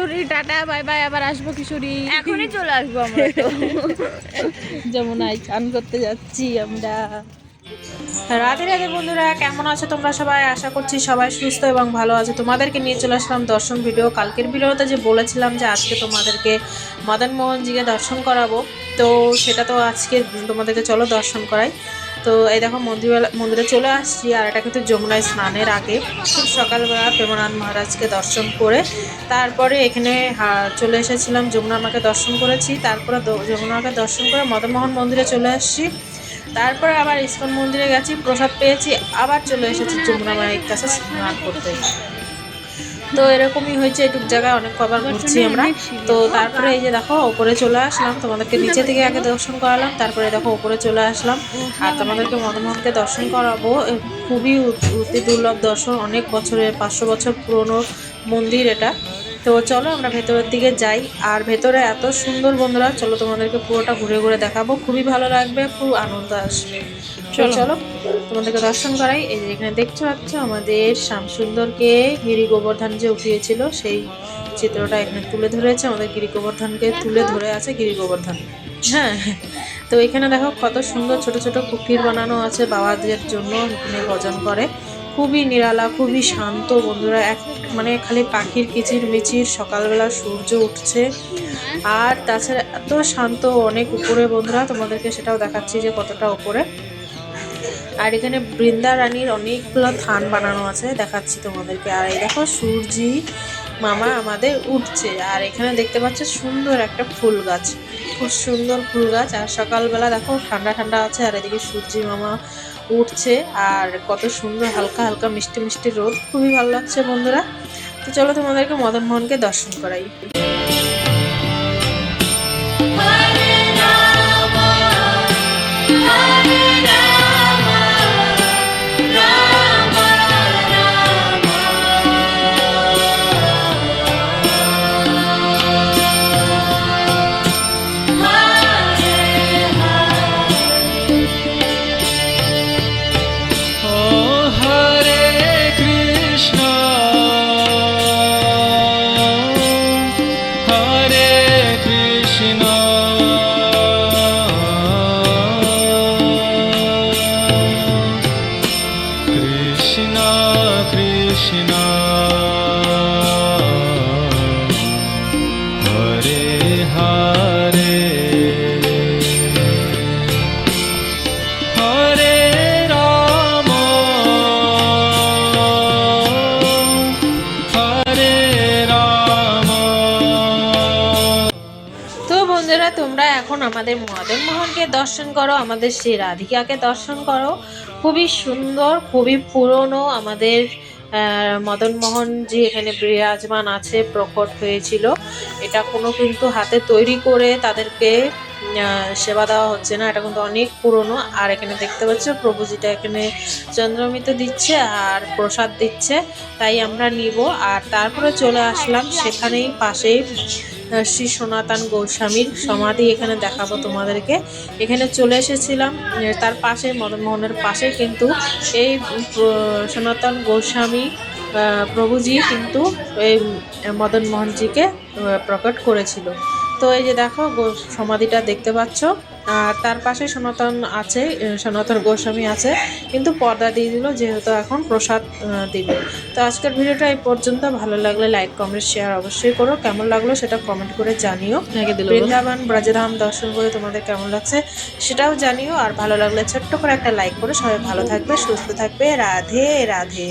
কিশোরী tata bye bye আবার আসব কিশোরী এখনই চলে আসব আমরা তো। যমুনায় চান করতে যাচ্ছি আমরা। রাধে রাধে বন্ধুরা কেমন আছো তোমরা সবাই? আশা করছি সবাই সুস্থ এবং ভালো আছে। তোমাদেরকে নিয়ে চলে আসলাম দর্শন ভিডিও। কালকের ভিডিওতে যে বলেছিলাম যে আজকে তোমাদেরকে মদন মোহনজিকে দর্শন করাবো তো সেটা তো আজকে তোমাদেরকে চলো দর্শন করাই। তো এই দেখো মন্দিরবেলা মন্দিরে চলে আসছি, আর এটা কিন্তু যমুনায় স্নানের আগে। খুব সকালবেলা প্রেমানন্দ মহারাজকে দর্শন করে তারপরে এখানে চলে এসেছিলাম যমুনা মাকে দর্শন করেছি। তারপরে যমুনাকে দর্শন করে মদনমোহন মন্দিরে চলে আসছি। তারপরে আবার ইস্কন মন্দিরে গেছি, প্রসাদ পেয়েছি। আবার চলে এসেছি যমুনা মায়ের কাছে স্নান করতে। তো এরকমই হয়েছে এটুক জায়গায় অনেক কবার ঘুরছি আমরা। তো তারপরে এই যে দেখো ওপরে চলে আসলাম তোমাদেরকে নিচে থেকে আগে দর্শন করালাম তারপরে দেখো ওপরে চলে আসলাম। আর তোমাদেরকে মদনমোহনকে দর্শন করাবো খুবই অতি- অতি দুর্লভ দর্শন অনেক বছরের পাঁচশো বছর পুরনো মন্দির এটা। তো চলো আমরা ভেতরের দিকে যাই। আর ভেতরে এত সুন্দর বন্ধুরা চলো তোমাদেরকে পুরোটা ঘুরে ঘুরে দেখাবো। খুবই ভালো লাগবে খুব আনন্দ আসবে। চলো। চলো তোমাদেরকে দর্শন করাই। এই যে এখানে দেখতে পাচ্ছ আমাদের শ্যামসুন্দরকে গিরি গোবর্ধন যে উঠিয়েছিল। সেই চিত্রটা এখানে তুলে ধরেছে। আমাদের গিরি গোবর্ধনকে তুলে ধরে আছে গিরি গোবর্ধন। হ্যাঁ। তো এখানে দেখো কত সুন্দর ছোট ছোট কুটির বানানো আছে বাবাদের জন্য এখানে ভজন করে। খুবই নিরালা, খুবই শান্ত বন্ধুরা। এক মানে খালি পাখির কিচির মিচির সকালবেলা সূর্য উঠছে। আর তাছাড়া এত শান্ত, অনেক উপরে বন্ধুরা, তোমাদেরকে সেটাও দেখাচ্ছি যে কতটা উপরে। আর এখানে বৃন্দা রানীর অনেকগুলো থান বানানো আছে, দেখাচ্ছি তোমাদেরকে। আর এই দেখো সূর্যি মামা আমাদের উঠছে। আর এখানে দেখতে পাচ্ছ সুন্দর একটা ফুল গাছ। খুব সুন্দর ফুল গাছ। আর সকালবেলা দেখো, ঠান্ডা ঠান্ডা আছে, আর এদিকে সূর্যি মামা উঠছে, আর কত সুন্দর হালকা হালকা মিষ্টি মিষ্টি রোদ। খুবই ভালো লাগছে বন্ধুরা। তো চলো তোমাদেরকে মদন মোহনকে দর্শন করাই। বন্ধুরা, তোমরা এখন আমাদের মদন মোহনকে দর্শন করো, আমাদের শ্রী রাধিকাকে দর্শন করো। খুবই সুন্দর, খুবই পুরনো আমাদের মদন মোহন যে এখানে বিরাজমান আছে, প্রকট হয়েছিল। এটা কোনো কিন্তু হাতে তৈরি করে তাদেরকে সেবা দেওয়া হচ্ছে না। এটা কিন্তু অনেক পুরনো। আর এখানে দেখতে পাচ্ছ, প্রভুজিটা এখানে চন্দ্রমিত দিচ্ছে আর প্রসাদ দিচ্ছে। তাই আমরা নিব। আর তারপরে চলে আসলাম সেখানেই পাশেই শ্রী সনাতন গোস্বামীর সমাধি এখানে দেখাবো তোমাদেরকে। এখানে চলে এসেছিলাম তার পাশে মদনমোহনের পাশে কিন্তু এই সনাতন গোস্বামী প্রভুজি কিন্তু এই মদনমোহনজিকে মদন মোহনজিকে প্রকট করেছিল। তো এই যে দেখো সমাধিটা দেখতে পাচ্ছ। আর তার পাশে সনাতন আছে সনাতন গোস্বামী আছে কিন্তু পর্দা দিয়ে দিল যেহেতু এখন প্রসাদ দিবে। তো আজকের ভিডিওটা এই পর্যন্ত। ভালো লাগলে লাইক কমেন্ট শেয়ার অবশ্যই করো। কেমন লাগল সেটা কমেন্ট করে জানিও। বৃন্দাবন ব্রজধাম দর্শন করে তোমাদের কেমন লাগছে সেটাও জানিও। আর ভালো লাগলে ছোট্ট করে একটা লাইক করে। সবাই ভালো থাকবে সুস্থ থাকবে। রাধে রাধে।